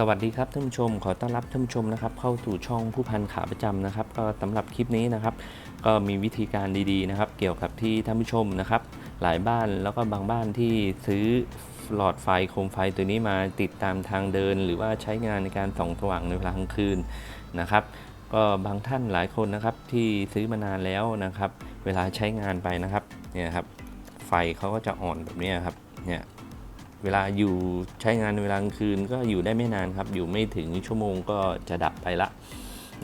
สวัสดีครับท่านผู้ชม ขอต้อนรับท่านผู้ชมนะครับเข้าสู่ช่องผู้พันขาประจำนะครับ ก็สำหรับคลิปนี้นะครับ ก็มีวิธีการดีๆนะครับ เกี่ยวกับที่ท่านผู้ชมนะครับ หลายบ้านแล้วก็บางบ้านที่ซื้อหลอดไฟโคมไฟตัวนี้มาติดตามทางเดิน หรือว่าใช้งานในการส่องสว่างในเวลากลางคืนนะครับ ก็บางท่านหลายคนนะครับที่ซื้อมานานแล้วนะครับ เวลาใช้งานไปนะครับเนี่ยครับไฟเขาก็จะอ่อนแบบนี้ครับเนี่ย เวลาอยู่ใช้งานในเวลากลางคืนก็อยู่ได้ไม่นานครับ อยู่ไม่ถึงชั่วโมงก็จะดับไปละ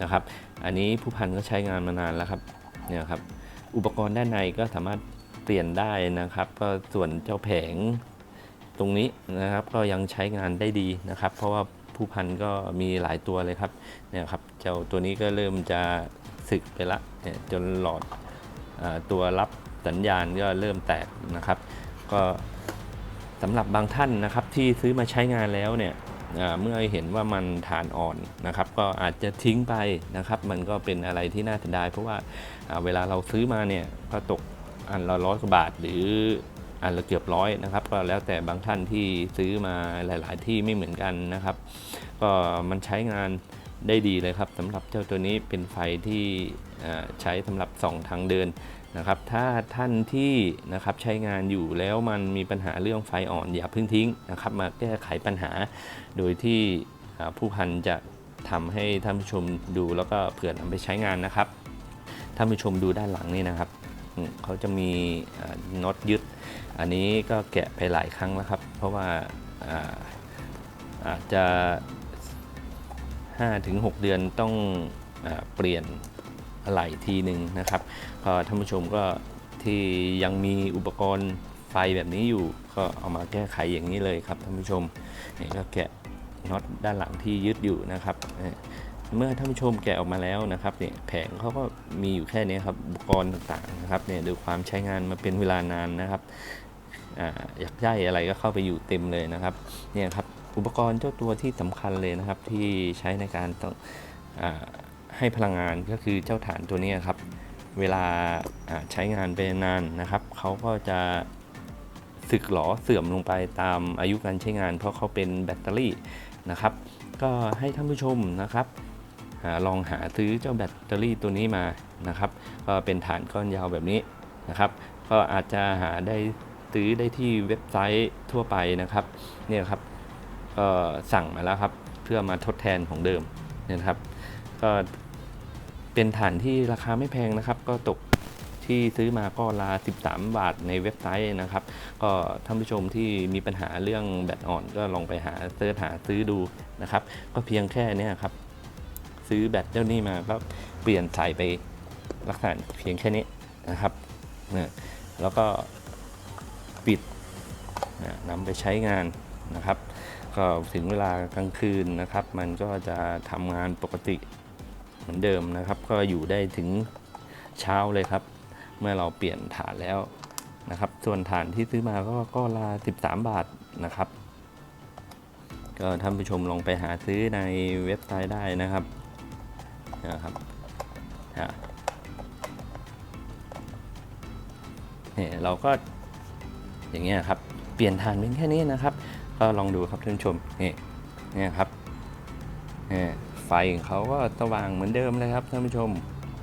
นะครับ อันนี้ผู้พันก็ใช้งานมานานแล้วครับเนี่ยครับ อุปกรณ์ด้านในก็สามารถเปลี่ยนได้นะครับ ก็ส่วนเจ้าแผงตรงนี้นะครับก็ยังใช้งานได้ดีนะครับ เพราะว่าผู้พันก็มีหลายตัวเลยครับเนี่ยครับเจ้าตัวนี้ก็เริ่มจะสึกไปละเนี่ยจนหลอดอตัวรับสัญญาณก็เริ่มแตกนะครับ ก็ สำหรับบางท่านนะครับที่ซื้อมาใช้งานแล้วเนี่ยเมื่อเห็นว่ามันฐานอ่อนนะครับ ก็อาจจะทิ้งไปนะครับ มันก็เป็นอะไรที่น่าเสียดายเพราะว่าเวลาเราซื้อมาเนี่ยก็ตกอันละร้อยกว่าบาทหรืออันละเกือบร้อยนะครับ ก็แล้วแต่บางท่านที่ซื้อมาหลาย ๆ ที่ไม่เหมือนกันนะครับ ก็มันใช้งานได้ดีเลยครับสำหรับเจ้าตัวนี้เป็นไฟที่ใช้สำหรับส่องทางเดิน นะครับถ้าท่านที่นะครับใช้งานอยู่แล้วมันมีปัญหาเรื่องไฟอ่อนอย่าเพิ่งทิ้งนะครับมาแก้ไขปัญหา โดยที่ผู้พันจะทำให้ท่านผู้ชมดูแล้วก็เผื่อนำไปใช้งานนะครับท่านผู้ชมดูด้านหลังนี่นะครับเขาจะมีน็อตยึด อันนี้ก็แกะไปหลายครั้งแล้วครับ เพราะว่าอาอาจจะ5-6 เดือนต้องอเปลี่ยน อะไหล่ทีหนึ่งนะครับก็ท่านผู้ชมก็ที่ยังมีอุปกรณ์ไฟแบบนี้อยู่ก็เอามาแก้ไขอย่างนี้เลยครับท่านผู้ชมนี่ก็แกะน็อตด้านหลังที่ยึดอยู่นะครับ เมื่อท่านผู้ชมแกะออกมาแล้วนะครับเนี่ยแผงเขาก็มีอยู่แค่นี้ครับอุปกรณ์ต่างๆนะครับเนี่ยดูความใช้งานมาเป็นเวลานานนะครับอาอยากได้อะไรก็เข้าไปอยู่เต็มเลยนะครับเนี่ยครับอุปกรณ์เจ้าตัวที่สำคัญเลยนะครับที่ใช้ในการต้องอา ให้พลังงานก็คือเจ้าฐานตัวนี้ครับ เวลาใช้งานไปนานนะครับเขาก็จะสึกหรอเสื่อมลงไปตามอายุการใช้งาน เพราะเขาเป็นแบตเตอรี่นะครับ ก็ให้ท่านผู้ชมนะครับลองหาซื้อเจ้าแบตเตอรี่ตัวนี้มานะครับ ก็เป็นฐานก้อนยาวแบบนี้นะครับ ก็อาจจะหาได้ซื้อได้ที่เว็บไซต์ทั่วไปนะครับเนี่ยครับก็สั่งมาแล้วครับ เพื่อมาทดแทนของเดิมนะครับ ก็ เป็นฐานที่ราคาไม่แพงนะครับ ก็ตกที่ซื้อมาก็ลา13 บาทในเว็บไซต์นะครับ ก็ท่านผู้ชมที่มีปัญหาเรื่องแบตอ่อนก็ลองไปหาเสิร์ชหาซื้อดูนะครับ ก็เพียงแค่นี้ครับ ซื้อแบตเจ้านี้มาก็เปลี่ยนใส่ไปลักษณะเพียงแค่นี้นะครับเนี่ยแล้วก็ปิดนะนำไปใช้งานนะครับ ก็ถึงเวลากลางคืนนะครับ มันก็จะทำงานปกติ เหมือนเดิมนะครับ ก็อยู่ได้ถึงเช้าเลยครับ เมื่อเราเปลี่ยนฐานแล้วนะครับ ส่วนฐานที่ซื้อมาก็ก็ลา13 บาทนะครับ ก็ท่านผู้ชมลองไปหาซื้อในเว็บไซต์ได้นะครับนะครับอะเนี่ยเราก็อย่างเงี้ยครับ เปลี่ยนฐานเป็นแค่นี้นะครับ ก็ลองดูครับท่านผู้ชมนี่นี่ครับเนี่ย ไฟของเขาก็สว่างเหมือนเดิมเลยครับท่านผู้ชม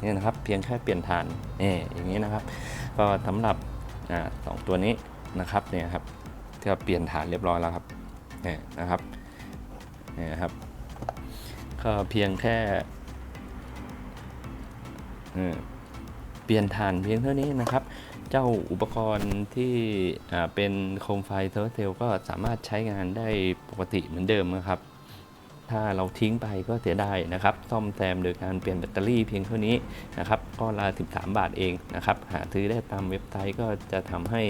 นี่นะครับเพียงแค่เปลี่ยนฐานนี่อย่างนี้นะครับ ก็สำหรับอสองตัวนี้นะครับเนี่ยครับที่เราเปลี่ยนฐานเรียบร้อยแล้วครับนี่นะครับนี่ครับ ก็เพียงแค่เปลี่ยนฐานเพียงเท่านี้นะครับ เจ้าอุปกรณ์ที่เป็นโคมไฟโซลาร์เซลก็สามารถใช้งานได้ปกติเหมือนเดิมนะครับ ถ้าเราทิ้งไปก็เสียดายนะครับ ซ่อมแซมโดยการเปลี่ยนแบตเตอรี่เพียงเท่านี้นะครับก็รา13 บาทเองนะครับ หาซื้อได้ตามเว็บไซต์ก็จะทำให้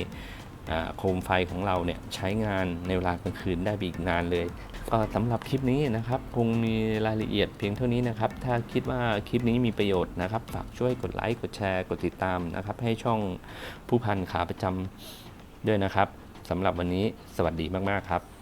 โคมไฟของเราเนี่ยใช้งานในเวลากลางคืนได้อีกนานเลยก็สำหรับคลิปนี้นะครับคงมีรายละเอียดเพียงเท่านี้นะครับ ถ้าคิดว่าคลิปนี้มีประโยชน์นะครับ ฝากช่วยกดไลค์ กดแชร์ กดติดตามนะครับ ให้ช่องผู้พันขาประจำด้วยนะครับสำหรับวันนี้สวัสดีมาก ๆ ครับ